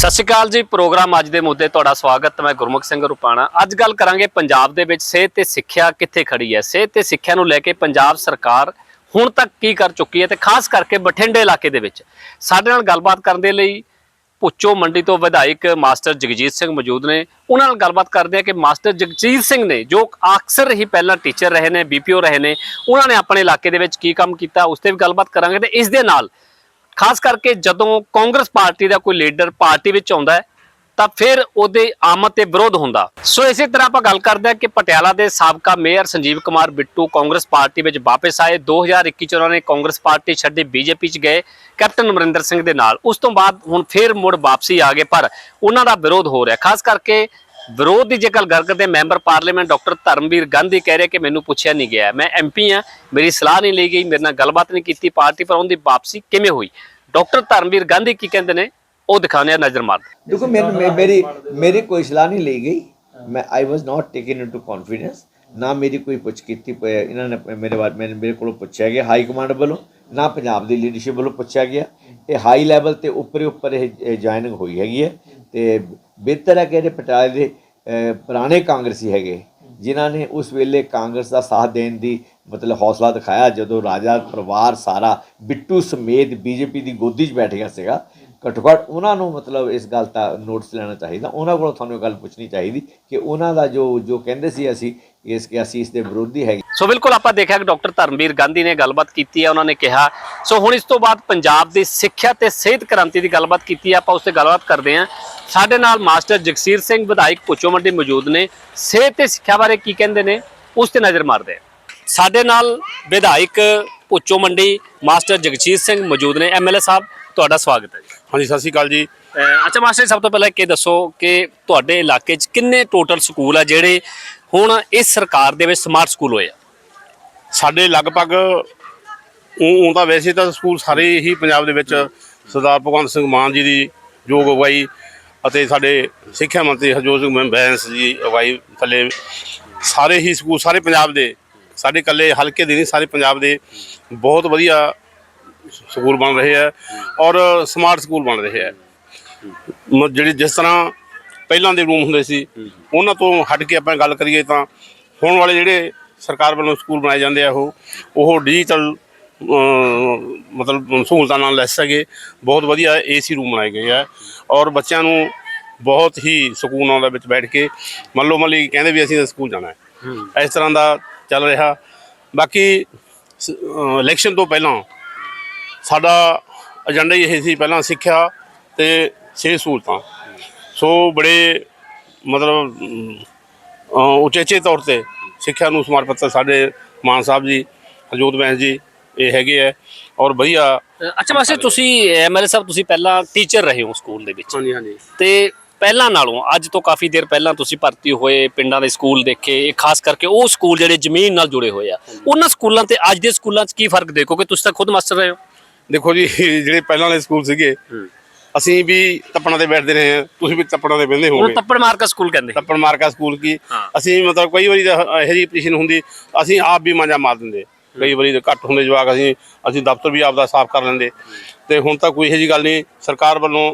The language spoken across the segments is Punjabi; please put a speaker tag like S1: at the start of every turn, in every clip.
S1: ਸਤਿ ਸ਼੍ਰੀ ਅਕਾਲ ਜੀ, ਪ੍ਰੋਗਰਾਮ ਅੱਜ ਦੇ ਮੁੱਦੇ ਤੁਹਾਡਾ ਸਵਾਗਤ, ਮੈਂ ਗੁਰਮੁਖ ਸਿੰਘ ਰੁਪਾਣਾ। ਅੱਜ ਗੱਲ ਕਰਾਂਗੇ ਪੰਜਾਬ ਦੇ ਵਿੱਚ ਸਿਹਤ ਤੇ ਸਿੱਖਿਆ ਕਿੱਥੇ ਖੜੀ ਹੈ। ਸਿਹਤ ਤੇ ਸਿੱਖਿਆ ਨੂੰ ਲੈ ਕੇ ਪੰਜਾਬ ਸਰਕਾਰ ਹੁਣ ਤੱਕ ਕੀ ਕਰ ਚੁੱਕੀ ਹੈ ਤੇ ਖਾਸ ਕਰਕੇ ਬਠਿੰਡੇ ਇਲਾਕੇ ਦੇ ਵਿੱਚ। ਸਾਡੇ ਨਾਲ ਗੱਲਬਾਤ ਕਰਨ ਦੇ ਲਈ ਪੁੱਚੋ ਮੰਡੀ ਤੋਂ ਵਿਧਾਇਕ ਮਾਸਟਰ ਜਗਜੀਤ ਸਿੰਘ ਮੌਜੂਦ ਨੇ। ਉਹਨਾਂ ਨਾਲ ਗੱਲਬਾਤ ਕਰਦੇ ਆ ਕਿ ਮਾਸਟਰ ਜਗਜੀਤ ਸਿੰਘ ਨੇ, ਜੋ ਅਕਸਰ ਹੀ ਪਹਿਲਾਂ ਟੀਚਰ ਰਹੇ ਨੇ, ਬੀਪੀਓ ਰਹੇ ਨੇ, ਉਹਨਾਂ ਨੇ ਆਪਣੇ ਇਲਾਕੇ ਦੇ ਵਿੱਚ ਕੀ ਕੰਮ ਕੀਤਾ, ਉਸ ਤੇ ਵੀ ਗੱਲਬਾਤ ਕਰਾਂਗੇ ਤੇ ਇਸ ਦੇ ਨਾਲ ਖਾਸ ਕਰਕੇ ਜਦੋਂ ਕਾਂਗਰਸ ਪਾਰਟੀ ਦਾ ਕੋਈ ਲੀਡਰ ਪਾਰਟੀ ਵਿੱਚ ਆਉਂਦਾ ਹੈ, ਤਾਂ ਫਿਰ ਉਹਦੇ ਆਮਦ ਤੇ ਵਿਰੋਧ ਹੁੰਦਾ। ਸੋ ਇਸੇ ਤਰ੍ਹਾਂ ਆਪਾਂ ਗੱਲ ਕਰਦੇ ਹਾਂ ਕਿ ਪਟਿਆਲਾ ਦੇ ਸਾਬਕਾ ਮੇਅਰ ਸੰਜੀਵ ਕੁਮਾਰ ਬਿੱਟੂ ਕਾਂਗਰਸ ਪਾਰਟੀ ਵਿੱਚ ਵਾਪਸ ਆਏ। 2021 ਚ ਉਹਨਾਂ ਨੇ ਕਾਂਗਰਸ ਪਾਰਟੀ ਛੱਡੀ, ਬੀਜੇਪੀ ਚ ਗਏ, ਕੈਪਟਨ ਅਮਰਿੰਦਰ ਸਿੰਘ ਦੇ ਨਾਲ। ਉਸ ਤੋਂ ਬਾਅਦ ਹੁਣ ਫਿਰ ਮੁੜ ਵਾਪਸੀ ਆ ਗਏ, ਪਰ ਉਹਨਾਂ ਦਾ ਵਿਰੋਧ ਹੋ ਰਿਹਾ। ਖਾਸ ਕਰਕੇ ਵਿਰੋਧ ਦੀ ਜੇ ਗੱਲ ਕਰਦੇ, member parliament doctor Dharamvir Gandhi ਕਹਿ ਰਹੇ ਕਿ ਮੈਨੂੰ ਪੁੱਛਿਆ ਨਹੀਂ ਗਿਆ। ਮੈਂ ਐਮਪੀ ਆ ਮੇਰੀ ਸਲਾਹ ਨਹੀਂ ਲਈ ਗਈ, ਮੇਰੇ ਨਾਲ ਗੱਲਬਾਤ ਨਹੀਂ ਕੀਤੀ, ਪਾਰਟੀ ਪਰ ਉਹਦੀ ਵਾਪਸੀ ਕਿਵੇਂ ਹੋਈ? ਡਾਕਟਰ ਧਰਮਵੀਰ ਗਾਂਧੀ ਕੀ ਕਹਿੰਦੇ ਨੇ? ਉਹ ਦਿਖਾਉਣੇ ਆ ਨਜ਼ਰ ਮਾਰ
S2: ਦੇਖੋ ਮੇਰੀ ਮੇਰੀ ਕੋਈ ਸਲਾਹ ਨਹੀਂ ਲਈ ਗਈ। ਮੈਂ I was not taken into confidence ਨਾ ਮੇਰੀ ਕੋਈ ਪੁੱਛ ਕੀਤੀ ਇਹਨਾਂ ਨੇ ਮੇਰੇ ਬਾਰੇ ਮੇਰੇ ਕੋਲੋਂ ਪੁੱਛਿਆ ਗਿਆ ਹਾਈ ਕਮਾਂਡ ਵੱਲੋਂ। ਨਾ ਪੰਜਾਬ ਦੀ ਲੀਡਰਸ਼ਿਪ ਵੱਲੋਂ ਪੁੱਛਿਆ ਗਿਆ। ਇਹ ਹਾਈ ਲੈਵਲ ਤੇ ਉੱਪਰ ਉੱਪਰ ਇਹ ਜੁਆਇਨਿੰਗ ਹੋਈ ਹੈਗੀ ਹੈ। ਤੇ ਬਿਹਤਰ ਹੈ ਕਿ ਜਿਹੜੇ ਪਟਿਆਲੇ ਦੇ ਪੁਰਾਣੇ ਕਾਂਗਰਸੀ ਹੈਗੇ, ਜਿਨ੍ਹਾਂ ਨੇ ਉਸ ਵੇਲੇ ਕਾਂਗਰਸ ਦਾ ਸਾਥ ਦੇਣ ਦੀ ਮਤਲਬ ਹੌਸਲਾ ਦਿਖਾਇਆ ਜਦੋਂ ਰਾਜਾ ਪਰਿਵਾਰ ਸਾਰਾ ਬਿੱਟੂ ਸਮੇਤ ਬੀਜੇਪੀ ਦੀ ਗੋਦੀ 'ਚ ਬੈਠ ਗਿਆ ਸੀਗਾ। ਘੱਟੋ ਘੱਟ ਉਹਨਾਂ ਨੂੰ ਮਤਲਬ ਇਸ ਗੱਲ ਦਾ ਨੋਟਿਸ ਲੈਣਾ ਚਾਹੀਦਾ। ਉਹਨਾਂ ਕੋਲੋਂ ਤੁਹਾਨੂੰ ਇਹ ਗੱਲ ਪੁੱਛਣੀ ਚਾਹੀਦੀ ਕਿ ਉਹਨਾਂ ਦਾ ਜੋ ਜੋ ਕਹਿੰਦੇ ਸੀ ਅਸੀਂ, ਇਸ ਕਿ ਅਸੀਂ ਇਸ ਦੇ ਵਿਰੋਧੀ ਹੈਗੇ।
S1: ਸੋ ਬਿਲਕੁਲ ਆਪਾਂ ਦੇਖਿਆ ਕਿ ਡਾਕਟਰ ਧਰਮਵੀਰ ਗਾਂਧੀ ਨੇ ਗੱਲਬਾਤ ਕੀਤੀ ਹੈ, ਉਹਨਾਂ ਨੇ ਕਿਹਾ। ਸੋ ਹੁਣ ਇਸ ਤੋਂ ਬਾਅਦ ਪੰਜਾਬ ਦੀ ਸਿੱਖਿਆ ਤੇ ਸਿਹਤ ਕ੍ਰਾਂਤੀ ਦੀ ਗੱਲਬਾਤ ਕੀਤੀ ਹੈ, ਆਪਾਂ ਉਸ ਤੇ ਗੱਲਬਾਤ ਕਰਦੇ ਹਾਂ। ਸਾਡੇ ਨਾਲ ਮਾਸਟਰ ਜਗਸੀਰ ਸਿੰਘ, ਵਿਧਾਇਕ ਪੁੱਚੋ ਮੰਡੀ ਮੌਜੂਦ ਨੇ। ਸਿਹਤ ਤੇ ਸਿੱਖਿਆ ਬਾਰੇ ਕੀ ਕਹਿੰਦੇ ਨੇ, ਉਸ ਤੇ ਨਜ਼ਰ ਮਾਰਦੇ ਹਾਂ। ਸਾਡੇ ਨਾਲ ਵਿਧਾਇਕ ਪੁੱਚੋ ਮੰਡੀ ਮਾਸਟਰ ਜਗਜੀਤ ਸਿੰਘ ਮੌਜੂਦ ਨੇ ਐਮਐਲਏ ਸਾਹਿਬ। ਤੁਹਾਡਾ ਸਵਾਗਤ ਹੈ ਜੀ।
S3: ਹਾਂਜੀ ਸਤਿ ਸ਼੍ਰੀ ਅਕਾਲ ਜੀ।
S1: ਅਹ ਅੱਛਾ ਮਾਸਟਰ ਜੀ, ਸਭ ਤੋਂ ਪਹਿਲਾਂ ਇਹ ਦੱਸੋ ਕਿ ਤੁਹਾਡੇ ਇਲਾਕੇ 'ਚ ਕਿੰਨੇ ਟੋਟਲ ਸਕੂਲ ਆ ਜਿਹੜੇ ਹੁਣ ਇਸ ਸਰਕਾਰ ਦੇ ਵਿੱਚ ਸਮਾਰਟ ਸਕੂਲ ਹੋਏ ਆ?
S3: ਸਾਡੇ ਲਗਭਗ ਉਹ ਉਹ ਤਾਂ ਵੈਸੇ ਤਾਂ ਸਕੂਲ ਸਾਰੇ ਹੀ ਪੰਜਾਬ ਦੇ ਵਿੱਚ ਸਰਦਾਰ ਭਗਵੰਤ ਸਿੰਘ ਮਾਨ ਜੀ ਦੀ ਯੋਗ ਅਗਵਾਈ ਅਤੇ ਸਾਡੇ ਸਿੱਖਿਆ ਮੰਤਰੀ ਹਰਜੋਤ ਸਿੰਘ ਬੈਂਸ ਜੀ ਅਗਵਾਈ ਥੱਲੇ ਸਾਰੇ ਹੀ ਸਕੂਲ ਸਾਰੇ ਪੰਜਾਬ ਦੇ ਸਾਡੇ ਇਕੱਲੇ ਹਲਕੇ ਦੇ ਨਹੀਂ ਸਾਰੇ ਪੰਜਾਬ ਦੇ ਬਹੁਤ ਵਧੀਆ ਸਕੂਲ ਬਣ ਰਹੇ ਆ ਔਰ ਸਮਾਰਟ ਸਕੂਲ ਬਣ ਰਹੇ ਆ ਮ- ਜਿਹੜੀ ਜਿਸ ਤਰ੍ਹਾਂ ਪਹਿਲਾਂ ਦੇ ਰੂਮ ਹੁੰਦੇ ਸੀ ਉਹਨਾਂ ਤੋਂ ਹਟ ਕੇ ਆਪਾਂ ਗੱਲ ਕਰੀਏ ਤਾਂ ਹੁਣ ਵਾਲੇ ਜਿਹੜੇ ਸਰਕਾਰ ਵੱਲੋਂ ਸਕੂਲ ਬਣਾਏ ਜਾਂਦੇ ਆ ਉਹ ਉਹ ਡਿਜੀਟਲ ਮਤਲਬ ਸਹੂਲਤਾਂ ਨਾਲ ਲੈਸ ਹੈਗੇ ਬਹੁਤ ਵਧੀਆ ਏਸੀ ਰੂਮ ਬਣਾਏ ਗਏ ਆ ਔਰ ਬੱਚਿਆਂ ਨੂੰ ਬਹੁਤ ਹੀ ਸਕੂਨ ਆਉਂਦਾ ਵਿੱਚ ਬੈਠ ਕੇ ਮੰਨ ਲਓ ਮੰਨ ਲਈ ਕਹਿੰਦੇ ਵੀ ਅਸੀਂ ਸਕੂਲ ਜਾਣਾ ਹੈ। ਇਸ ਤਰ੍ਹਾਂ ਦਾ ਚੱਲ ਰਿਹਾ। ਬਾਕੀ ਇਲੈਕਸ਼ਨ ਤੋਂ ਪਹਿਲਾਂ ਸਾਡਾ ਏਜੰਡਾ ਹੀ ਇਹ ਸੀ ਪਹਿਲਾਂ ਸਿੱਖਿਆ ਤੇ ਸਿਹਤ ਸਹੂਲਤਾਂ। ਸੋ ਬੜੇ ਮਤਲਬ ਉਚੇਚੇ ਤੌਰ ਤੇ ਸਿੱਖਿਆ ਨੂੰ ਸਮਰਪਿਤ ਸਾਡੇ ਮਾਨ ਸਾਹਿਬ ਜੀ ਹਰਜੋਤ ਬੈਂਸ ਜੀ ਇਹ ਹੈਗੇ ਆ ਔਰ ਵਧੀਆ
S1: ਅੱਛਾ ਮਾਸਟਰ ਤੁਸੀਂ ਐਮਐਲਏ ਸਾਹਿਬ ਤੁਸੀਂ ਪਹਿਲਾਂ ਟੀਚਰ ਰਹੇ ਹੋ ਸਕੂਲ ਦੇ ਵਿੱਚ।
S3: ਹਾਂਜੀ ਹਾਂਜੀ।
S1: ਤੇ ਪਹਿਲਾਂ ਨਾਲੋਂ ਅੱਜ ਤੋਂ ਕਾਫੀ ਦੇਰ ਪਹਿਲਾਂ ਤੁਸੀਂ ਭਰਤੀ ਹੋਏ ਪਿੰਡਾਂ ਦੇ ਸਕੂਲ ਦੇਖੇ ਇਹ ਖਾਸ ਕਰਕੇ ਉਹ ਸਕੂਲ ਜਿਹੜੇ ਜ਼ਮੀਨ ਨਾਲ ਜੁੜੇ ਹੋਏ ਆ ਉਹਨਾਂ ਸਕੂਲਾਂ ਤੇ ਅੱਜ ਦੇ ਸਕੂਲਾਂ 'ਚ ਕੀ ਫ਼ਰਕ ਦੇਖੋਗੇ? ਤੁਸੀਂ ਤਾਂ ਖੁਦ ਮਾਸਟਰ ਰਹੇ ਹੋ।
S3: ਦੇਖੋ ਜੀ ਜਿਹੜੇ ਪਹਿਲਾਂ ਵਾਲੇ ਸਕੂਲ ਸੀਗੇ ਅਸੀਂ ਵੀ ਤੱਪਣਾ ਤੇ ਬੈਠਦੇ ਰਹੇ ਹਾਂ। ਤੁਸੀਂ ਵੀ ਤੱਪਣਾ ਤੇ ਬਹਿੰਦੇ
S1: ਉਹਨੂੰ
S3: ਹੋਗੇ
S1: ਤੱਪੜ ਮਾਰ ਕੇ ਸਕੂਲ ਕਹਿੰਦੇ।
S3: ਤੱਪਣ ਮਾਰਕਾ ਸਕੂਲ ਕੀ। ਅਸੀਂ ਮਤਲਬ ਕਈ ਵਾਰੀ ਤਾਂ ਇਹੋ ਜਿਹੀ ਪੋਜੀਸ਼ਨ ਹੁੰਦੀ ਅਸੀਂ ਆਪ ਵੀ ਮਾਂਜਾ ਮਾਰ ਦਿੰਦੇ। ਕਈ ਵਾਰੀ ਤਾਂ ਘੱਟ ਹੁੰਦੇ ਜਵਾਕ ਅਸੀਂ ਅਸੀਂ ਦਫ਼ਤਰ ਵੀ ਆਪਦਾ ਸਾਫ਼ ਕਰ ਲੈਂਦੇ। ਤੇ ਹੁਣ ਤਾਂ ਕੋਈ ਇਹੋ ਜਿਹੀ ਗੱਲ ਨਹੀਂ ਸਰਕਾਰ ਵੱਲੋਂ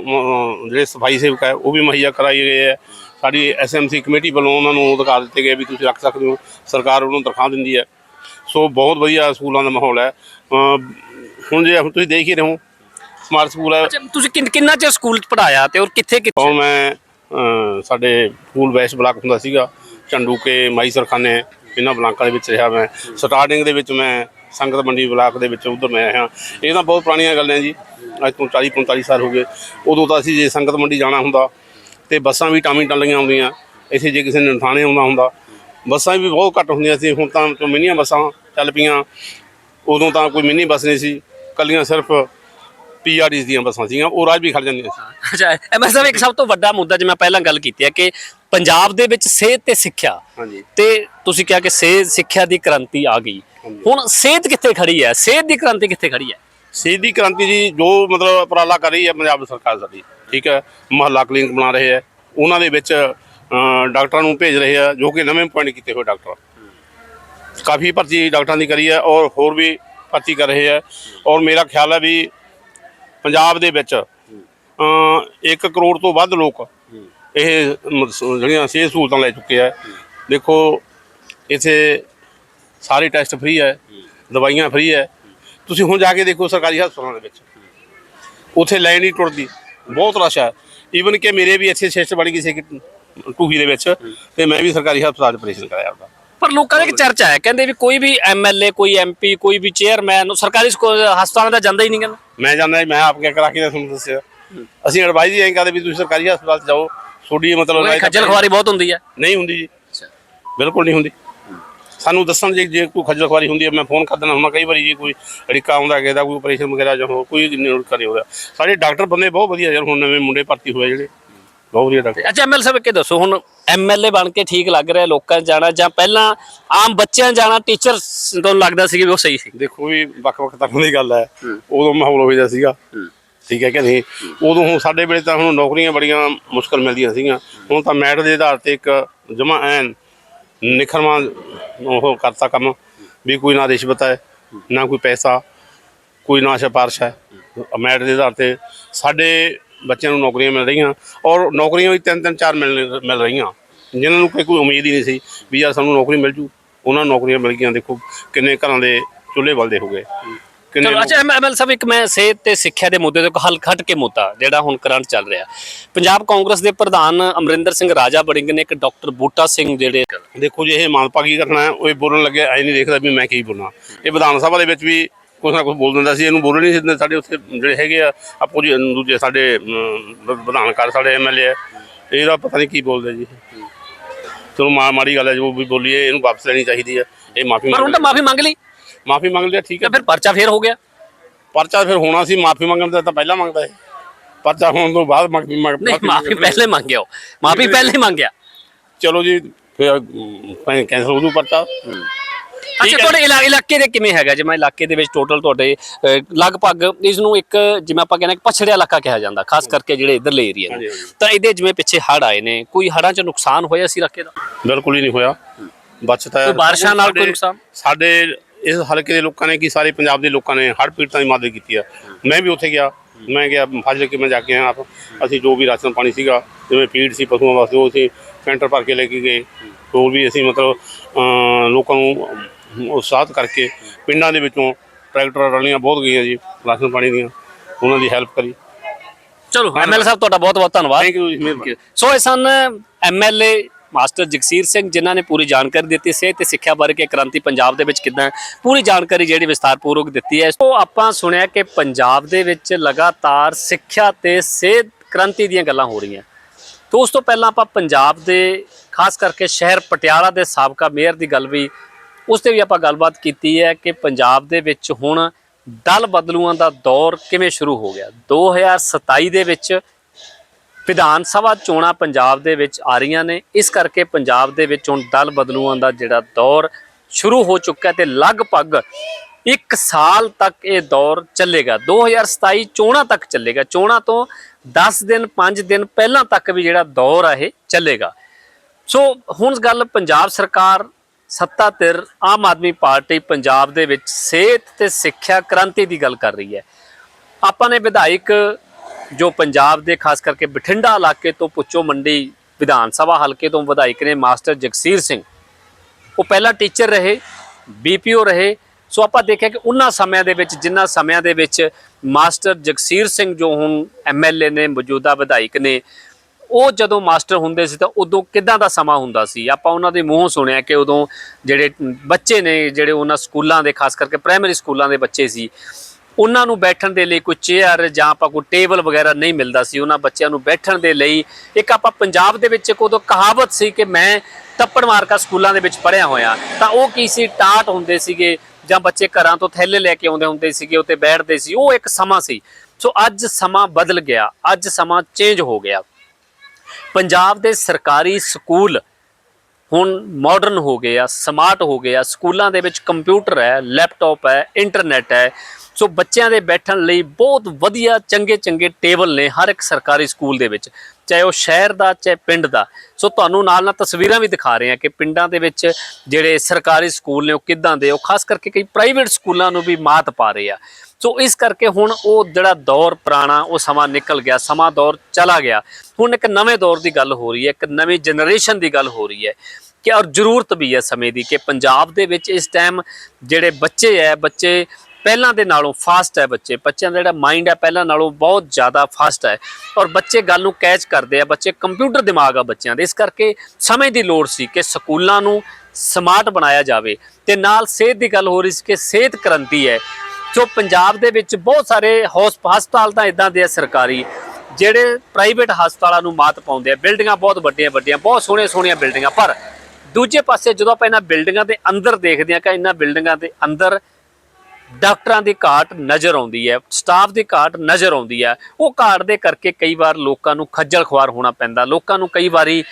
S3: ਜਿਹੜੇ ਸਫ਼ਾਈ ਸੇਵਕ ਹੈ ਉਹ ਵੀ ਮੁਹੱਈਆ ਕਰਾਏ ਗਏ ਹੈ। ਸਾਡੀ ਐਸਐਮਸੀ ਕਮੇਟੀ ਵੱਲੋਂ ਉਹਨਾਂ ਨੂੰ ਅਧਿਕਾਰ ਦਿੱਤੇ ਗਏ ਵੀ ਤੁਸੀਂ ਰੱਖ ਸਕਦੇ ਹੋ। ਸਰਕਾਰ ਉਹਨੂੰ ਤਨਖਾਹ ਦਿੰਦੀ ਹੈ। ਸੋ ਬਹੁਤ ਵਧੀਆ ਸਕੂਲਾਂ ਦਾ ਮਾਹੌਲ ਹੈ। ਹੁਣ ਜੇ ਹੁਣ ਤੁਸੀਂ ਦੇਖ ਹੀ ਰਹੇ ਹੋ ਸਮਾਰਟ ਸਕੂਲ ਹੈ।
S1: ਅੱਛਾ ਤੁਸੀਂ ਕਿੰਨ- ਕਿੰਨਾ ਚਿਰ ਸਕੂਲ 'ਚ ਪੜਾਇਆ ਤੇ ਔਰ ਕਿੱਥੇ ਕਿੱਥੇ?
S3: ਹੁਣ ਮੈਂ ਅ, ਸਾਡੇ ਫੂਲ ਵੈਸਟ ਬਲਾਕ ਹੁੰਦਾ ਸੀਗਾ ਝੰਡੂਕੇ ਮਾਈ ਸਰਖਾਨੇ ਇਹਨਾਂ ਬਲਾਕਾਂ ਦੇ ਵਿੱਚ ਰਿਹਾ ਮੈਂ। ਸਟਾਰਟਿੰਗ ਦੇ ਵਿੱਚ ਮੈਂ ਸੰਗਤ ਮੰਡੀ ਬਲਾਕ ਦੇ ਵਿੱਚ ਉਧਰ ਮੈਂ ਆਇਆ ਇਹ ਤਾਂ ਬਹੁਤ ਪੁਰਾਣੀਆਂ ਗੱਲਾਂ ਜੀ ਅੱਜ ਤੋਂ 40 45 ਸਾਲ ਹੋ ਗਏ। ਉਦੋਂ ਤਾਂ ਅਸੀਂ ਜੇ ਸੰਗਤ ਮੰਡੀ ਜਾਣਾ ਹੁੰਦਾ ਤੇ ਬੱਸਾਂ ਵੀ ਟਾਮੀ ਟਾਲੀਆਂ ਆਉਂਦੀਆਂ। ਇੱਥੇ ਜੇ ਕਿਸੇ ਨੇ ਨਠਾਣੇ ਆਉਣਾ ਹੁੰਦਾ ਬੱਸਾਂ ਵੀ ਬਹੁਤ ਘੱਟ ਹੁੰਦੀਆਂ ਸੀ ਹੁਣ ਤਾਂ ਜੋ ਮਿੰਨੀਆਂ ਬੱਸਾਂ ਚੱਲ ਪਈਆਂ। ਉਦੋਂ ਤਾਂ ਕੋਈ ਮਿੰਨੀ ਬੱਸ ਨਹੀਂ ਸੀ ਕੱਲੀਆਂ ਸਿਰਫ ਪੀਆਰਟੀਸ ਦੀਆਂ ਬੱਸਾਂ ਸੀਗੀਆਂ ਉਹ ਰਾਜ ਵੀ ਖੜ ਜਾਂਦੀਆਂ ਸੀ।
S1: ਅੱਛਾ ਐਮਐਲਏ ਸਾਹਿਬ ਇੱਕ ਸਭ ਤੋਂ ਵੱਡਾ ਮੁੱਦਾ ਜਿਵੇਂ ਪਹਿਲਾਂ ਗੱਲ ਕੀਤੀ ਹੈ ਕਿ ਪੰਜਾਬ ਦੇ ਵਿੱਚ ਸਿਹਤ ਤੇ ਸਿੱਖਿਆ
S3: ਹਾਂਜੀ।
S1: ਤੇ ਤੁਸੀਂ ਕਿਹਾ ਕਿ ਸਿਹਤ ਸਿੱਖਿਆ ਦੀ ਕ੍ਰਾਂਤੀ ਆ ਗਈ। ਹੁਣ ਸਿਹਤ ਕਿੱਥੇ ਖੜੀ ਹੈ? ਸਿਹਤ ਦੀ ਕ੍ਰਾਂਤੀ ਕਿੱਥੇ ਖੜੀ ਹੈ?
S3: ਸਿੱਧੀ ਕ੍ਰਾਂਤੀ ਜੀ ਜੋ ਮਤਲਬ ਉਪਰਾਲਾ ਕਰ ਰਹੀ ਹੈ ਪੰਜਾਬ ਸਰਕਾਰ ਸਾਡੀ ਠੀਕ ਹੈ ਮਹੱਲਾ ਕਲੀਨਿਕ ਬਣਾ ਰਹੇ ਹੈ ਉਹਨਾਂ ਦੇ ਵਿੱਚ ਡਾਕਟਰਾਂ ਨੂੰ ਭੇਜ ਰਹੇ ਆ, ਜੋ ਕਿ ਨਵੇਂ ਅਪਾਇੰਟ ਕੀਤੇ ਹੋਏ ਡਾਕਟਰ। ਕਾਫੀ ਭਰਤੀ ਡਾਕਟਰਾਂ ਦੀ ਕਰੀ ਹੈ ਔਰ ਹੋਰ ਵੀ ਭਰਤੀ ਕਰ ਰਹੇ ਆ ਔਰ ਮੇਰਾ ਖਿਆਲ ਹੈ ਵੀ ਪੰਜਾਬ ਦੇ ਵਿੱਚ 1 ਕਰੋੜ ਤੋਂ ਵੱਧ ਲੋਕ ਇਹ ਜਿਹੜੀਆਂ ਸਿਹਤ ਸਹੂਲਤਾਂ ਲੈ ਚੁੱਕੇ ਆ ਦੇਖੋ, ਇੱਥੇ ਸਾਰੇ ਟੈਸਟ ਫ੍ਰੀ ਹੈ, ਦਵਾਈਆਂ ਫ੍ਰੀ ਹੈ। ਤੁਸੀਂ ਹੁਣ ਜਾ ਕੇ ਦੇਖੋ ਸਰਕਾਰੀ ਹਸਪਤਾਲਾਂ ਦੇ ਵਿੱਚ। ਉੱਥੇ ਲਾਈਨ ਨਹੀਂ ਟੁੱਟਦੀ। ਬਹੁਤ ਰਸ਼ ਹੈ। ਈਵਨ ਕਿ ਮੇਰੇ ਵੀ ਇੱਥੇ ਸਿਸਟਮ ਬਣ ਗਈ ਸੀ ਕਿ ਟੂਹੀ ਦੇ ਵਿੱਚ ਤੇ ਮੈਂ ਵੀ ਸਰਕਾਰੀ ਹਸਪਤਾਲ 'ਚ ਆਪਰੇਸ਼ਨ ਕਰਾਇਆ ਉਹਦਾ।
S1: ਪਰ ਲੋਕਾਂ ਦੀ ਇੱਕ ਚਰਚਾ ਹੈ ਕਹਿੰਦੇ ਵੀ ਕੋਈ ਵੀ ਐਮਐਲਏ ਕੋਈ ਐਮਪੀ ਕੋਈ ਵੀ ਚੇਅਰਮੈਨ ਉਹ ਸਰਕਾਰੀ ਸਕੂ- ਹਸਪਤਾਲਾਂ ਦਾ ਜਾਂਦਾ ਹੀ ਨਹੀਂ ਕਹਿੰਦਾ।
S3: ਮੈਂ ਜਾਂਦਾ ਮੈਂ ਆਪ ਕਿਆ ਕਰਾ ਕੇ ਤੁਹਾਨੂੰ ਦੱਸਿਆ। ਅਸੀਂ ਐਡਵਾਈਜ਼ ਹੀ ਐਂ ਕਰਦੇ ਵੀ ਤੁਸੀਂ ਸਰਕਾਰੀ ਹਸਪਤਾਲ 'ਚ ਜਾਓ ਤੁਹਾਡੀ ਮਤਲਬ
S1: ਉਹ
S3: ਰਾਏ ਤਾਂ
S1: ਖੱਜਲ ਖਵਾਰੀ ਬਹੁਤ ਹੁੰਦੀ ਹੈ।
S3: ਨਹੀਂ ਹੁੰਦੀ ਜੀ। ਬਿਲਕੁਲ ਨਹੀਂ ਹੁੰਦੀ। ਸਾਨੂੰ ਦੱਸਣ ਜੇ ਜੇ ਕੋਈ ਖੱਜਲ ਖਵਾਰੀ ਹੁੰਦੀ ਹੈ ਮੈਂ ਫੋਨ ਕਰ ਦਿੰਦਾ ਹੁੰਦਾ ਕਈ ਵਾਰੀ ਜੀ ਕੋਈ ਅੜਿੱਕਾ ਆਉਂਦਾ ਕਿਸੇ ਦਾ ਕੋਈ ਆਪਰੇਸ਼ਨ ਵਗੈਰਾ ਜਾਂ ਹੋਰ ਕੋਈ ਨਹੀਂ ਕਰੇ ਹੋਇਆ। ਸਾਡੇ ਡਾਕਟਰ ਬੰਦੇ ਬਹੁਤ ਵਧੀਆ ਯਾਰ ਹੁਣ ਨਵੇਂ ਮੁੰਡੇ ਭਰਤੀ ਹੋਏ ਜਿਹੜੇ। ਬਹੁਤ ਵਧੀਆ ਡਾਕਟਰ
S1: ਅੱਛਾ ਐਮਐਲ ਸਾਹਿਬ ਕਿ ਦੱਸੋ ਹੁਣ ਐਮਐਲਏ ਬਣ ਕੇ ਠੀਕ ਲੱਗ ਰਿਹਾ ਲੋਕਾਂ 'ਚ ਜਾਣਾ ਜਾਂ ਪਹਿਲਾਂ ਆਮ ਬੱਚਿਆਂ 'ਚ ਜਾਣਾ ਟੀਚਰ ਤੋਂ ਲੱਗਦਾ ਸੀ ਕਿ ਉਹ ਸਹੀ ਸੀ?
S3: ਦੇਖੋ ਵੀ ਵੱਖ-ਵੱਖ ਤਰ੍ਹਾਂ ਦੀ ਗੱਲ ਹੈ। ਉਦੋਂ ਮਾਹੌਲ ਹੋ ਜਾਂਦਾ ਸੀਗਾ। ਠੀਕ ਹੈ ਕਿ ਨਹੀਂ? ਉਦੋਂ ਹੁਣ ਸਾਡੇ ਵੇਲੇ ਤਾਂ ਹੁਣ ਨੌਕਰੀਆਂ ਬੜੀਆਂ ਮੁਸ਼ਕਲ ਮਿਲਦੀਆਂ ਸੀਗੀਆਂ। ਹੁਣ ਤਾਂ ਮੈਰਿਟ ਦੇ ਆਧਾਰ ਤੇ ਇੱਕ ਜਮਾ ਐਨ ਨਿਖਰਵਾਂ ਉਹ ਕਰਤਾ ਕੰਮ ਵੀ ਕੋਈ ਨਾ ਰਿਸ਼ਵਤ ਹੈ ਨਾ ਕੋਈ ਪੈਸਾ ਕੋਈ ਨਾ ਸਿਫਾਰਿਸ਼ ਹੈ। ਮੈਰਿਟ ਦੇ ਆਧਾਰ ਤੇ ਸਾਡੇ ਬੱਚਿਆਂ ਨੂੰ ਨੌਕਰੀਆਂ ਮਿਲ ਰਹੀਆਂ ਔਰ ਨੌਕਰੀਆਂ ਵੀ ਤਿੰਨ ਤਿੰਨ ਚਾਰ ਮਿਲ ਮਿਲ ਰਹੀਆਂ। ਜਿਨ੍ਹਾਂ ਨੂੰ ਕੋਈ ਕੋਈ ਉਮੀਦ ਹੀ ਨਹੀਂ ਸੀ ਵੀ ਯਾਰ ਸਾਨੂੰ ਨੌਕਰੀ ਮਿਲ ਜੂ। ਉਹਨਾਂ ਨੂੰ ਨੌਕਰੀਆਂ ਮਿਲ ਗਈਆਂ। ਦੇਖੋ ਕਿੰਨੇ ਘਰਾਂ ਦੇ ਚੁੱਲ੍ਹੇ ਬਲਦੇ ਹੋ ਗਏ।
S1: ਚਲੋ ਅੱਛਾ ਐਮਐਲ ਸਾਹਿਬ ਇੱਕ ਮੈਂ ਸਿਹਤ ਤੇ ਸਿੱਖਿਆ ਦੇ ਮੁੱਦੇ ਤੇ ਇੱਕ ਹਲ ਖੱਟ ਕੇ ਮੁੱਦਾ ਜਿਹੜਾ ਹੁਣ ਕਰੰਟ ਚੱਲ ਰਿਹਾ। ਪੰਜਾਬ ਕਾਂਗਰਸ ਦੇ ਪ੍ਰਧਾਨ ਅਮਰਿੰਦਰ ਸਿੰਘ ਰਾਜਾ ਬੜਿੰਗ ਨੇ ਇੱਕ ਡਾਕਟਰ ਬੂਟਾ ਸਿੰਘ ਜਿਹੜੇ
S3: ਦੇਖੋ ਜੇ ਇਹ ਮਾਨਪਾਗੀ ਕਰਨਾ ਹੈ? ਉਹ ਬੋਲਣ ਲੱਗੇ ਐ ਨਹੀਂ ਦੇਖਦਾ ਵੀ ਮੈਂ ਕੀ ਬੋਲਣਾ ਇਹ ਵਿਧਾਨ ਸਭਾ ਦੇ ਵਿੱਚ ਵੀ ਕੁਛ ਨਾ ਕੁਛ ਬੋਲ ਦਿੰਦਾ ਸੀ ਇਹਨੂੰ ਬੋਲਣ ਨਹੀਂ ਸੀ ਦਿੰਦੇ ਸਾਡੇ ਉੱਥੇ ਜਿਹੜੇ ਹੈਗੇ ਆ ਆਪੋ ਜੀ ਦੂਜੇ ਸਾਡੇ ਅਮ, ਵ- ਵਿਧਾਨਕਾਰ ਸਾਡੇ ਐਮਐਲਏ ਆ ਇਹਦਾ ਪਤਾ ਨਹੀਂ ਕੀ ਬੋਲਦੇ ਜੀ। ਚਲੋ ਮਾ ਮਾੜੀ ਗੱਲ ਹੈ ਜੋ ਵੀ ਬੋਲੀਏ ਇਹਨੂੰ ਵਾਪਸ ਲੈਣੀ ਚਾਹੀਦੀ ਹੈ ਇਹ ਮਾਫੀ
S1: ਪਰ ਹੁਣ ਤਾਂ ਮਾਫੀ ਮੰਗ ਲਈ।
S3: ਮਾਫੀ ਮੰਗ ਲਿਆ ਠੀਕ ਹੈ।
S1: ਫਿਰ ਪਰਚਾ ਫੇਰ ਹੋ ਗਿਆ।
S3: ਪਰਚਾ ਫਿਰ ਹੋਣਾ ਸੀ ਮਾਫੀ ਮੰਗਣ ਦਾ ਤਾਂ ਪਹਿਲਾਂ ਮੰਗਦਾ ਹੈ ਪਰਚਾ ਹੋਣ ਤੋਂ ਬਾਅਦ ਮਾਫੀ ਮੰਗ
S1: ਨਹੀਂ ਮਾਫੀ ਪਹਿਲੇ ਮੰਗਿਓ। ਮਾਫੀ ਪਹਿਲੇ ਮੰਗਿਆ।
S3: ਚਲੋ ਜੀ ਫਿਰ ਕੈਂਸਲ ਹੋ ਜੂ ਪਰਚਾ।
S1: ਅੱਛਾ ਤੁਹਾਡੇ ਇਲਾ- ਇਲਾਕੇ ਦੇ ਕਿਵੇਂ ਹੈਗਾ? ਜਿਵੇਂ ਇਲਾਕੇ ਦੇ ਵਿੱਚ ਟੋਟਲ ਤੁਹਾਡੇ ਅਹ, ਲਗਭਗ ਇਸ ਨੂੰ ਇੱਕ ਜਿਵੇਂ ਆਪਾਂ ਕਹਿੰਦੇ ਕਿ ਪਛੜਿਆ ਇਲਾਕਾ ਕਿਹਾ ਜਾਂਦਾ ਖਾਸ ਕਰਕੇ ਜਿਹੜੇ ਇਧਰਲੇ ਏਰੀਆ ਨੇ।
S3: ਹਾਂਜੀ, ਹਾਂਜੀ।
S1: ਤਾਂ ਇਹਦੇ ਜਿਵੇਂ ਪਿੱਛੇ ਹੜ ਆਏ ਨੇ ਕੋਈ ਹੜਾਂ 'ਚ ਨੁਕਸਾਨ ਹੋਇਆ ਸੀ ਇਲਾਕੇ ਦਾ?
S3: ਬਿਲਕੁਲ ਹੀ ਨਹੀਂ ਹੋਇਆ। ਬਚਤਾ
S1: ਕੋਈ ਬਾਰਿਸ਼ਾਂ ਨਾਲ ਕੋਈ
S3: ਸਾਡੇ-
S1: ਨੁਕਸਾਨ?
S3: ਸਾਡੇ ਇਸ ਹਲਕੇ ਦੇ ਲੋਕਾਂ ਨੇ ਕੀ ਸਾਰੇ ਪੰਜਾਬ ਦੇ ਲੋਕਾਂ ਨੇ ਹੜ੍ਹ ਪੀੜਤਾਂ ਦੀ ਮਦਦ ਕੀਤੀ ਆ। ਮੈਂ ਵੀ ਉੱਥੇ ਗਿਆ। ਮੈਂ ਗਿਆ ਫਾਜ਼ਿਲਕੇ ਮੈਂ ਜਾ ਕੇ ਆਇਆ। ਆਪ ਅਸੀਂ ਜੋ ਵੀ ਰਾਸ਼ਨ ਪਾਣੀ ਸੀਗਾ ਜਿਵੇਂ ਫੀਡ ਸੀ ਪਸ਼ੂਆਂ ਵਾਸਤੇ ਉਹ ਅਸੀਂ ਕੈਂਟਰ ਭਰ ਕੇ ਲੈ ਕੇ ਗਏ। ਹੋਰ ਵੀ ਅਸੀਂ ਮਤਲਬ ਅਮ, ਲੋਕਾਂ ਨੂੰ ਉਤਸ਼ਾਹਤ ਕਰਕੇ ਪਿੰਡਾਂ ਦੇ ਵਿੱਚੋਂ ਟਰੈਕਟਰ ਰਲੀਆਂ ਬਹੁਤ ਗਈਆਂ ਜੀ ਰਾਸ਼ਨ ਪਾਣੀ ਦੀਆਂ ਉਹਨਾਂ ਦੀ ਹੈਲਪ ਕਰੀ।
S1: ਚਲੋ ਐਮਐਲਏ ਸਾਹਿਬ ਤੁਹਾਡਾ ਬਹੁਤ ਬਹੁਤ ਧੰਨਵਾਦ।
S3: ਥੈਂਕ ਯੂ ਜੀ ਮਿਹਰਬਾਨੀ।
S1: ਸੋ ਇਹ ਸਨ ਐਮਐਲਏ ਮਾਸਟਰ ਜਗਸੀਰ ਸਿੰਘ ਜਿਨ੍ਹਾਂ ਨੇ ਪੂਰੀ ਜਾਣਕਾਰੀ ਦਿੱਤੀ ਸਿਹਤ ਤੇ ਸਿੱਖਿਆ ਬਾਰੇ ਕਿ ਕ੍ਰਾਂਤੀ ਪੰਜਾਬ ਦੇ ਵਿੱਚ ਕਿਦਾਂ ਪੂਰੀ ਜਾਣਕਾਰੀ ਜਿਹੜੀ ਵਿਸਥਾਰਪੂਰਵਕ ਦਿੱਤੀ ਹੈ। ਸੋ ਆਪਾਂ ਸੁਣਿਆ ਕਿ ਪੰਜਾਬ ਦੇ ਵਿੱਚ ਲਗਾਤਾਰ ਸਿੱਖਿਆ ਤੇ ਸਿਹਤ ਕ੍ਰਾਂਤੀ ਦੀਆਂ ਗੱਲਾਂ ਹੋ ਰਹੀਆਂ। ਤੋਂ ਉਸ ਤੋਂ ਪਹਿਲਾਂ ਆਪਾਂ ਪੰਜਾਬ ਦੇ ਖਾਸ ਕਰਕੇ ਸ਼ਹਿਰ ਪਟਿਆਲਾ ਦੇ ਸਾਬਕਾ ਮੇਅਰ ਦੀ ਗੱਲ ਵੀ ਉਸ ਤੇ ਵੀ ਆਪਾਂ ਗੱਲਬਾਤ ਕੀਤੀ ਹੈ ਕਿ ਪੰਜਾਬ ਦੇ ਵਿੱਚ ਹੁਣ ਦਲ ਬਦਲੂਆਂ ਦਾ ਦੌਰ ਕਿਵੇਂ ਸ਼ੁਰੂ ਹੋ ਗਿਆ? 2027 ਦੇ ਵਿੱਚ ਵਿਧਾਨ ਸਭਾ ਚੋਣਾਂ ਪੰਜਾਬ ਦੇ ਵਿੱਚ ਆ ਰਹੀਆਂ ਨੇ। ਇਸ ਕਰਕੇ ਪੰਜਾਬ ਦੇ ਵਿੱਚ ਹੁਣ ਦਲ ਬਦਲੂਆਂ ਦਾ ਜਿਹੜਾ ਦੌਰ ਸ਼ੁਰੂ ਹੋ ਚੁੱਕਾ ਹੈ ਤੇ ਲਗਭਗ 1 ਸਾਲ ਤੱਕ ਇਹ ਦੌਰ ਚੱਲੇਗਾ। 2027 ਚੋਣਾਂ ਤੱਕ ਚੱਲੇਗਾ। ਚੋਣਾਂ ਤੋਂ 10 ਦਿਨ 5 ਦਿਨ ਪਹਿਲਾਂ ਤੱਕ ਵੀ ਜਿਹੜਾ ਦੌਰ ਆ ਇਹ ਚੱਲੇਗਾ। ਸੋ ਹੁਣ ਗੱਲ ਪੰਜਾਬ ਸਰਕਾਰ ਸੱਤਾ ਧਿਰ ਆਮ ਆਦਮੀ ਪਾਰਟੀ ਪੰਜਾਬ ਦੇ ਵਿੱਚ ਸਿਹਤ ਤੇ ਸਿੱਖਿਆ ਕ੍ਰਾਂਤੀ ਦੀ ਗੱਲ ਕਰ ਰਹੀ ਹੈ। ਆਪਾਂ ਨੇ ਵਿਧਾਇਕ ਜੋ ਪੰਜਾਬ ਦੇ ਖਾਸ ਕਰਕੇ ਬਠਿੰਡਾ ਇਲਾਕੇ ਤੋਂ ਪੁੱਛੋ ਮੰਡੀ ਵਿਧਾਨ ਸਭਾ ਹਲਕੇ ਤੋਂ ਵਿਧਾਇਕ ਨੇ ਮਾਸਟਰ ਜਗਸੀਰ ਸਿੰਘ। ਉਹ ਪਹਿਲਾਂ ਟੀਚਰ ਰਹੇ, ਬੀਪੀਓ ਰਹੇ। ਸੋ ਆਪਾਂ ਦੇਖਿਆ ਕਿ ਉਹਨਾਂ ਸਮਿਆਂ ਦੇ ਵਿੱਚ, ਜਿਨ੍ਹਾਂ ਸਮਿਆਂ ਦੇ ਵਿੱਚ ਮਾਸਟਰ ਜਗਸੀਰ ਸਿੰਘ ਜੋ ਹੁਣ ਐਮਐਲਏ ਨੇ, ਮੌਜੂਦਾ ਵਿਧਾਇਕ ਨੇ ਉਹ ਜਦੋਂ ਮਾਸਟਰ ਹੁੰਦੇ ਸੀ ਤਾਂ ਉਦੋਂ ਕਿਦਾਂ ਦਾ ਸਮਾਂ ਹੁੰਦਾ ਸੀ? ਆਪਾਂ ਉਹਨਾਂ ਦੇ ਮੂੰਹੋਂ ਸੁਣਿਆ ਕਿ ਉਦੋਂ ਜਿਹੜੇ ਬੱਚੇ ਨੇ, ਜਿਹੜੇ ਉਹਨਾਂ ਸਕੂਲਾਂ ਦੇ, ਖਾਸ ਕਰਕੇ ਪ੍ਰਾਇਮਰੀ ਸਕੂਲਾਂ ਦੇ ਬੱਚੇ ਸੀ, ਉਹਨਾਂ ਨੂੰ ਬੈਠਣ ਦੇ ਲਈ ਕੋਈ ਚੇਅਰ ਜਾਂ ਆਪਾਂ ਕੋਈ ਟੇਬਲ ਵਗੈਰਾ ਨਹੀਂ ਮਿਲਦਾ ਸੀ। ਉਹਨਾਂ ਬੱਚਿਆਂ ਨੂੰ ਬੈਠਣ ਦੇ ਲਈ ਇੱਕ ਆਪਾਂ ਪੰਜਾਬ ਦੇ ਵਿੱਚ ਇੱਕ ਉਦੋਂ ਕਹਾਵਤ ਸੀ ਕਿ ਮੈਂ ਤੱਪੜ ਮਾਰਕਾ ਸਕੂਲਾਂ ਦੇ ਵਿੱਚ ਪੜ੍ਹਿਆ ਹੋਇਆ। ਤਾਂ ਉਹ ਕੀ ਸੀ? ਟਾਟ ਹੁੰਦੇ ਸੀਗੇ ਜਾਂ ਬੱਚੇ ਘਰਾਂ ਤੋਂ ਥੈਲੇ ਲੈ ਕੇ ਆਉਂਦੇ ਹੁੰਦੇ ਸੀਗੇ ਉੱਤੇ ਬੈਠਦੇ ਸੀ। ਉਹ ਇੱਕ ਸਮਾਂ ਸੀ। ਸੋ ਅੱਜ ਸਮਾਂ ਬਦਲ ਗਿਆ, ਅੱਜ ਸਮਾਂ ਚੇਂਜ ਹੋ ਗਿਆ। ਪੰਜਾਬ ਦੇ ਸਰਕਾਰੀ ਸਕੂਲ ਹੁਣ ਮਾਡਰਨ ਹੋ ਗਏ ਆ ਸਮਾਰਟ ਹੋ ਗਏ ਆ। ਸਕੂਲਾਂ ਦੇ ਵਿੱਚ ਕੰਪਿਊਟਰ ਹੈ ਲੈਪਟਾਪ ਹੈ ਇੰਟਰਨੈਟ ਹੈ। ਸੋ ਬੱਚਿਆਂ ਦੇ ਬੈਠਣ ਲਈ ਬਹੁਤ ਵਧੀਆ ਚੰਗੇ ਚੰਗੇ ਟੇਬਲ ਨੇ ਹਰ ਇੱਕ ਸਰਕਾਰੀ ਸਕੂਲ ਦੇ ਵਿੱਚ, ਚਾਹੇ ਉਹ ਸ਼ਹਿਰ ਦਾ, ਚਾਹੇ ਪਿੰਡ ਦਾ। ਸੋ ਤੁਹਾਨੂੰ ਨਾਲ ਨਾਲ ਤਸਵੀਰਾਂ ਵੀ ਦਿਖਾ ਰਹੇ ਹਾਂ ਕਿ ਪਿੰਡਾਂ ਦੇ ਵਿੱਚ ਜਿਹੜੇ ਸਰਕਾਰੀ ਸਕੂਲ ਨੇ ਉਹ ਕਿੱਦਾਂ ਦੇ ਉਹ ਖਾਸ ਕਰਕੇ ਕਈ ਪ੍ਰਾਈਵੇਟ ਸਕੂਲਾਂ ਨੂੰ ਵੀ ਮਾਤ ਪਾ ਰਹੇ ਆ। ਸੋ ਇਸ ਕਰਕੇ ਹੁਣ ਉਹ ਜਿਹੜਾ ਦੌਰ ਪੁਰਾਣਾ, ਉਹ ਸਮਾਂ ਨਿਕਲ ਗਿਆ, ਸਮਾਂ ਦੌਰ ਚਲਾ ਗਿਆ। ਹੁਣ ਇੱਕ ਨਵੇਂ ਦੌਰ ਦੀ ਗੱਲ ਹੋ ਰਹੀ ਹੈ, ਇੱਕ ਨਵੀਂ ਜਨਰੇਸ਼ਨ ਦੀ ਗੱਲ ਹੋ ਰਹੀ ਹੈ ਕਿ ਔਰ ਜ਼ਰੂਰਤ ਵੀ ਹੈ ਸਮੇਂ ਦੀ ਕਿ ਪੰਜਾਬ ਦੇ ਵਿੱਚ ਇਸ ਟਾਈਮ ਜਿਹੜੇ ਬੱਚੇ ਹੈ, ਬੱਚੇ ਪਹਿਲਾਂ ਦੇ ਨਾਲੋਂ ਫਾਸਟ ਹੈ ਬੱਚੇ, ਬੱਚਿਆਂ ਦਾ ਜਿਹੜਾ ਮਾਈਂਡ ਹੈ ਪਹਿਲਾਂ ਨਾਲੋਂ ਬਹੁਤ ਜ਼ਿਆਦਾ ਫਾਸਟ ਹੈ। ਔਰ ਬੱਚੇ ਗੱਲ ਨੂੰ ਕੈਚ ਕਰਦੇ ਆ, ਬੱਚੇ ਕੰਪਿਊਟਰ ਦਿਮਾਗ ਆ ਬੱਚਿਆਂ ਦੇ, ਇਸ ਕਰਕੇ ਸਮੇਂ ਦੀ ਲੋੜ ਸੀ ਕਿ ਸਕੂਲਾਂ ਨੂੰ ਸਮਾਰਟ ਬਣਾਇਆ ਜਾਵੇ। ਤੇ ਨਾਲ ਸਿਹਤ ਦੀ ਗੱਲ ਹੋ ਰਹੀ ਸੀ ਕਿ ਸਿਹਤ ਕ੍ਰਾਂਤੀ ਹੈ ਜੋ ਪੰਜਾਬ ਦੇ ਵਿੱਚ ਬਹੁਤ ਸਾਰੇ ਹੌਸ- ਹਸਪਤਾਲ ਤਾਂ ਇਦਾਂ ਦੇ ਆ ਸਰਕਾਰੀ, ਜਿਹੜੇ ਪ੍ਰਾਈਵੇਟ ਹਸਪਤਾਲਾਂ ਨੂੰ ਮਾਤ ਪਾਉਂਦੇ ਆ। ਬਿਲਡਿੰਗਾਂ ਬਹੁਤ ਵੱਡੀਆਂ ਵੱਡੀਆਂ, ਬਹੁਤ ਸੋਹਣੀਆਂ ਸੋਹਣੀਆਂ ਬਿਲਡਿੰਗਾਂ। ਪਰ ਦੂਜੇ ਪਾਸੇ ਜਦੋਂ ਆਪਾਂ ਇਹਨਾਂ ਬਿਲਡਿੰਗਾਂ ਦੇ ਅੰਦਰ ਦੇਖਦੇ ਆ ਕਿ ਇਹਨਾਂ ਬਿਲਡਿੰਗਾਂ ਦੇ ਅੰਦਰ ਡਾਕਟਰਾਂ ਦੀ ਘਾਟ ਨਜ਼ਰ ਆਉਂਦੀ ਹੈ, ਸਟਾਫ ਦੀ ਘਾਟ ਨਜ਼ਰ ਆਉਂਦੀ ਹੈ। ਉਹ ਘਾਟ ਦੇ ਕਰਕੇ ਕਈ ਵਾਰ ਲੋਕਾਂ ਨੂੰ ਖੱਜਲ ਖੁਆਰ ਹੋਣਾ ਪੈਂਦਾ। ਲੋਕਾਂ ਨੂੰ ਕਈ ਵਾਰੀ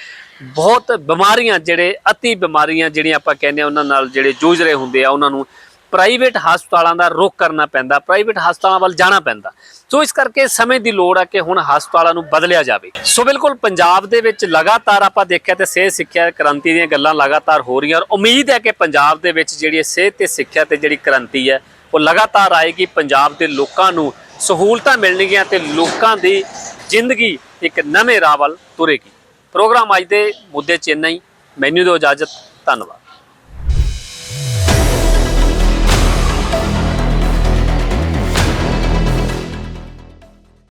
S1: ਬਹੁਤ ਬਿਮਾਰੀਆਂ, ਜਿਹੜੇ ਅਤੀ ਬਿਮਾਰੀਆਂ, ਜਿਹੜੀਆਂ ਆਪਾਂ ਕਹਿੰਦੇ ਆ ਉਹਨਾਂ ਨਾਲ ਜਿਹੜੇ ਜੂਝ ਰਹੇ ਹੁੰਦੇ ਆ, ਉਹਨਾਂ ਨੂੰ ਪ੍ਰਾਈਵੇਟ ਹਸਪਤਾਲਾਂ ਦਾ ਰੁਖ ਕਰਨਾ ਪੈਂਦਾ, ਪ੍ਰਾਈਵੇਟ ਹਸਪਤਾਲਾਂ ਵੱਲ ਜਾਣਾ ਪੈਂਦਾ। ਸੋ ਇਸ ਕਰਕੇ ਸਮੇਂ ਦੀ ਲੋੜ ਹੈ ਕਿ ਹੁਣ ਹਸਪਤਾਲਾਂ ਨੂੰ ਬਦਲਿਆ ਜਾਵੇ। ਸੋ ਬਿਲਕੁਲ ਪੰਜਾਬ ਦੇ ਵਿੱਚ ਲਗਾਤਾਰ ਆਪਾਂ ਦੇਖਿਆ ਤੇ ਸਿਹਤ ਸਿੱਖਿਆ ਕ੍ਰਾਂਤੀ ਦੀਆਂ ਗੱਲਾਂ ਲਗਾਤਾਰ ਹੋ ਰਹੀਆਂ ਔਰ ਉਮੀਦ ਹੈ ਕਿ ਪੰਜਾਬ ਦੇ ਵਿੱਚ ਜਿਹੜੀ ਸਿਹਤ ਤੇ ਸਿੱਖਿਆ ਤੇ ਜਿਹੜੀ ਕ੍ਰਾਂਤੀ ਹੈ, ਉਹ ਲਗਾਤਾਰ ਆਏਗੀ। ਪੰਜਾਬ ਦੇ ਲੋਕਾਂ ਨੂੰ ਸਹੂਲਤਾਂ ਮਿਲਣਗੀਆਂ ਤੇ ਲੋਕਾਂ ਦੀ ਜ਼ਿੰਦਗੀ ਇੱਕ ਨਵੇਂ ਰਾਹ ਵੱਲ ਤੁਰੇਗੀ। ਪ੍ਰੋਗਰਾਮ ਅੱਜ ਦੇ ਮੁੱਦੇ 'ਚ ਇੰਨਾ ਹੀ। ਮੈਨੂੰ ਦਿਓ ਇਜਾਜ਼ਤ। ਧੰਨਵਾਦ।